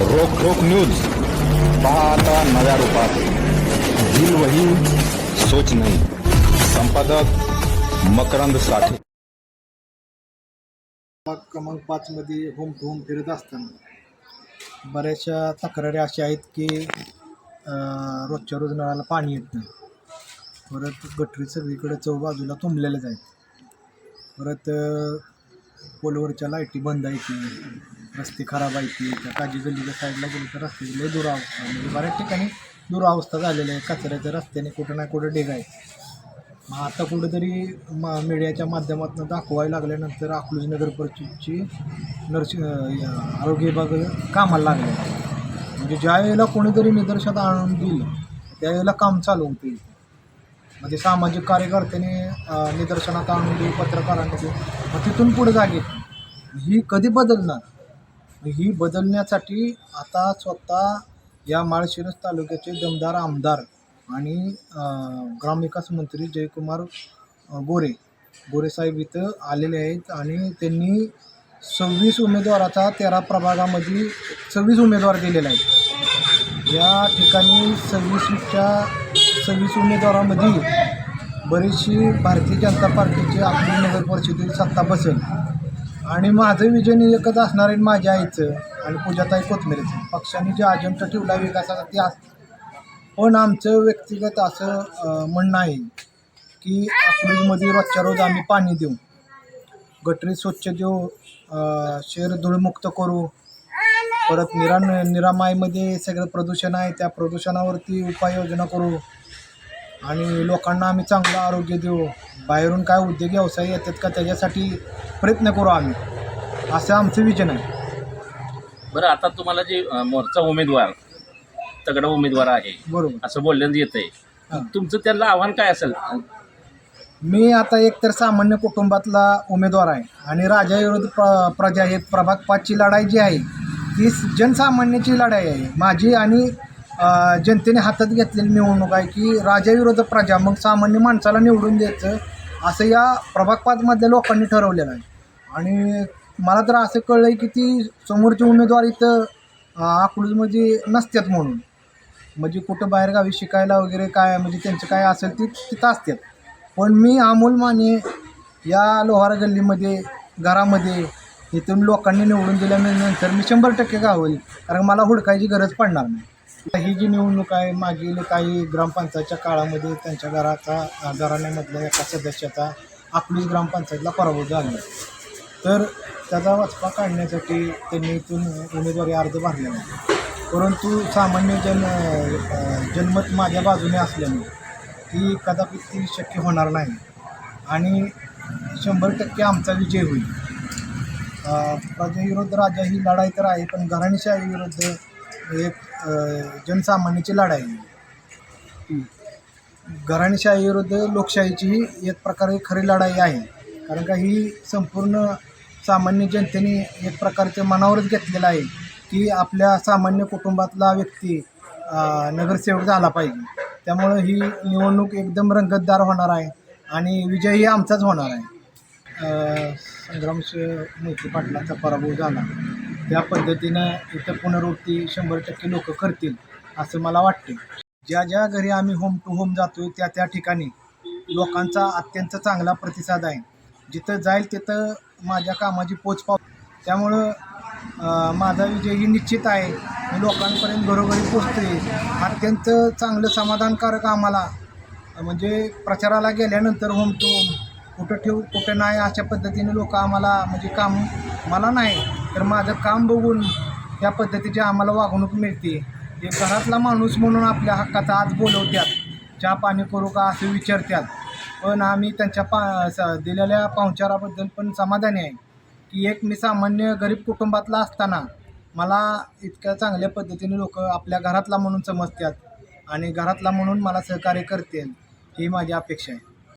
रोख रोख न्यूज. पहा आता नव्या रूपात. दिल वही सोच नाही. संपादक मकरंद साठे. भाग क्रमांक पाचमध्ये होम टू होम फिरत असताना बऱ्याचशा तक्रारी अशा आहेत की अं, रोजच्या रोज नळाला पाणी येत नाही. परत गटरी सगळीकडे चौबाजूला तुंबलेल्याच आहेत. परत अं, पोलवरच्या लाईटी बंद आहेत. रस्ते खराब आहेत त्या काजी गल्लीच्या साईडला गेली तर रस्त्याची लय दुरावस्था म्हणजे बऱ्याच ठिकाणी दुरावस्था झालेल्या आहे. कचऱ्याच्या रस्त्याने कुठं ना कुठं ढेग आहे. मग आता कुठेतरी म मीडियाच्या माध्यमातून दाखवायला लागल्यानंतर अकलूज नगर परिषदची नर्सिंग आरोग्य विभाग कामाला लागले. म्हणजे ज्या वेळेला कोणीतरी निदर्शनात आणून दिल त्यावेळेला काम चालू होते मग ते सामाजिक कार्यकर्त्याने निदर्शनात आणून दिली पत्रकारांनी मग तिथून पुढे जागे ही कधी बदलणार? ही बदलण्यासाठी आता स्वतः या माळशिरस तालुक्याचे दमदार आमदार आणि ग्रामविकास मंत्री जयकुमार गोरे गोरेसाहेब इथं आलेले आहेत आणि त्यांनी सव्वीस उमेदवाराचा तेरा प्रभागामध्ये सव्वीस उमेदवार दिलेला आहेत. या ठिकाणी सव्वीसच्या सव्वीस उमेदवारामध्ये बरीचशी भारतीय जनता पार्टीची आपली नगर परिषदेची सत्ता बसेल. आणि माझं विजन एकच असणार आहे माझ्या आईचं. आणि पूजाताई कोथमिरीचं. पक्षाने जे अजेंडा ठेवला विकासाचा ते अस पण आमचं व्यक्तिगत असं म्हणणं आहे की अकलूजमध्ये रोजच्या रोज आम्ही पाणी देऊ. गटरी स्वच्छ देऊ शहर धूळमुक्त करू. परत निरा निरामाईमध्ये सगळं प्रदूषण आहे त्या प्रदूषणावरती उपाययोजना करू. आणि लोकांना आम्ही चांगलं आरोग्य देऊ. बाहेरून काय उद्योग व्यवसाय येतात का त्याच्यासाठी प्रयत्न करू आम्ही. असं आमचं विजन आहे. बरं आता तुम्हाला जे अ, मोर्चा उमेदवार तगडा उमेदवार आहे बरोबर. असं बोलण्यात येत हां. आहे तुमचं त्याला आव्हान काय असेल? मी आता एकतर सामान्य कुटुंबातला उमेदवार आहे आणि राजा विरोधी प्र प्रजा हे प्रभाग पाचची लढाई जी आहे ती जनसामान्याची लढाई आहे. माझी आणि जनतेने हातात घेतलेली निवडणूक आहे की राजाविरोधक प्रजा मग सामान्य माणसाला निवडून द्यायचं असं या प्रभाग पाचमधल्या लोकांनी ठरवलेलं आहे. आणि मला तर असं कळलं आहे की ती समोरचे उमेदवार इथं अकलूजमध्ये म्हणजे नसतात म्हणून. म्हणजे कुठं बाहेरगावी शिकायला वगैरे काय म्हणजे त्यांचं काय असेल ते तिथं असतात पण मी अमोल माने या लोहार गल्लीमध्ये घरामध्ये इथून लोकांनी निवडून दिल्यानंतर मी शंभर टक्के गावेल कारण मला हुडकायची गरज पडणार नाही. ही जी निवडणूक आहे मागील काही ग्रामपंचायतच्या काळामध्ये त्यांच्या घराचा घराण्यामधल्या एका सदस्याचा आपलीच ग्रामपंचायतला पराभव झाला. तर त्याचा वचपा काढण्यासाठी त्यांनी इथून उमेदवारी अर्ज भरले नाही. परंतु सामान्य जन जनमत माझ्या बाजूने असल्याने ती कदापि ती शक्य होणार नाही. आणि शंभर टक्के आमचा विजय होईल. प्रजाविरुद्ध राजा ही लढाई तर आहे पण घराणेशाही विरुद्ध एक जनसामान्याची लढाई. आहे घराणेशाही विरुद्ध लोकशाहीची ही एक प्रकारे खरी लढाई आहे. कारण का ही संपूर्ण सामान्य जनतेने एक प्रकारचे मनावरच घेतलेलं आहे की आपल्या सामान्य कुटुंबातला व्यक्ती नगरसेवक झाला पाहिजे. त्यामुळं ही निवडणूक एकदम रंगतदार होणार आहे आणि विजयही आमचाच होणार आहे. संग्राम संग्रामसिंह पाटलाचा पराभव झाला. त्या पद्धतीनं इथं पुनरावृत्ती शंभर टक्के लोक करतील असं मला वाटते ज्या ज्या घरी आम्ही होम टू होम जातो त्या त्या ठिकाणी लोकांचा अत्यंत चांगला प्रतिसाद आहे. जिथं जाईल तिथं माझ्या कामाची पोच पाव त्यामुळं माझा विजय ही निश्चित आहे. मी लोकांपर्यंत घरोघरी पोचते अत्यंत चांगलं समाधानकारक आम्हाला म्हणजे प्रचाराला गेल्यानंतर होम टू होम कुठं ठेवू कुठं नाही अशा पद्धतीने लोक आम्हाला म्हणजे काम मला नाही तर माझं काम बघून त्या पद्धतीची आम्हाला वागणूक मिळते. ते घरातला माणूस म्हणून आपल्या हक्काचा आज बोलवत्यात. चहा पाणी करू का असे विचारतात पण आम्ही त्यांच्या पा स- दिलेल्या पाहुणचाराबद्दल पण समाधानी आहे. की एक मी सामान्य गरीब कुटुंबातला असताना मला इतक्या चांगल्या पद्धतीने लोक आपल्या घरातला म्हणून समजतात आणि घरातला म्हणून मला सहकार्य करतील ही माझी अपेक्षा आहे.